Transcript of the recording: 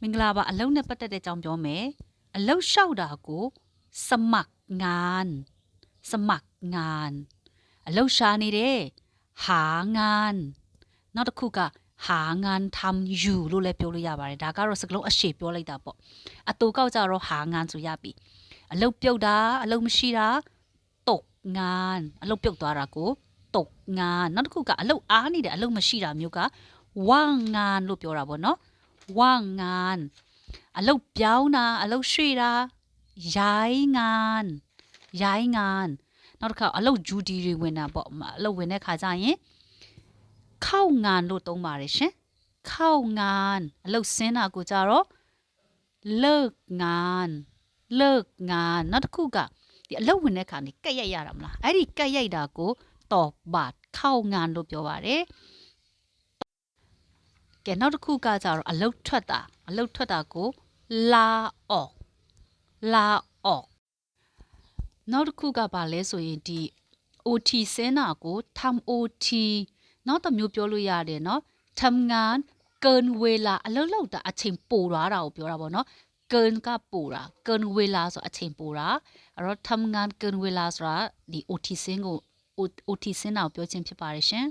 မင်္ဂလာပါအလုံးနဲ့ပတ်သက်တဲ့အကြောင်းပြောမယ်အလုံးလျှောက်တာကိုစမတ်ငန်စမတ်ငန်အလုံးရှာနေတယ်ဟာငန်နောက်တစ်ခုကဟာငန်ทำอยู่လို့လည်းပြောလို့ရပါတယ်ဒါကတော့စကလုံးအရှေ့ပြောလိုက်တာပေါ့အတူကောက်ကြတော့ဟာငန်ဆိုရပြီအလုံးပြုတ်တာအလုံးမရှိတာตกงานအလုံးပြုတ်သွားတာကိုตกงานနောက်တစ်ခုကအလုံးအားနေတယ်အလုံးမရှိတာမျိုးကว่างงานလို့ပြောတာပေါ့နော် ว่างงาน အလုတ်ပြောင်းတာအလုတ်ရွှေ့တာย้ายงานย้ายงานနောက်တစ်ခါအလုတ်ဂျူဒီတွေဝင်တာပေါ့အလုတ်ဝင်တဲ့ခါကျရင်เข้างานလို့သုံးပါတယ်ရှင်เข้างานအလုတ်ဆင်းတာကိုကြတော့เลิกงานเลิกงานနောက်တစ်ခုကဒီအလုတ်ဝင်တဲ့ခါนี่ကက်ရိုက်ရတာမလားအဲ့ဒီကက်ရိုက်တာကိုတော့บาดเข้างานလို့ပြောပါတယ် ကဲနောက်တစ်ခုကကြတော့အလုတ်ထွက်တာအလုတ်ထွက်တာကိုလာออกလာออกနောက်တစ်ခုကဘာလဲဆိုရင်ဒီ OT စင်းတာကိုทำ OT နောက်တစ်မျိုးပြောလို့ရတယ်เนาะทำงานเกินเวลาအလုတ်လောက်တာအချိန်ပိုသွားတာကိုပြောတာပေါ့เนาะเกินကပိုတာเกินเวลาဆိုအချိန်ပိုတာအဲ့တော့ทำงานเกินเวลาဆိုတာဒီ OT စင်းကို OT စင်းတာကိုပြောခြင်းဖြစ်ပါတယ်ရှင်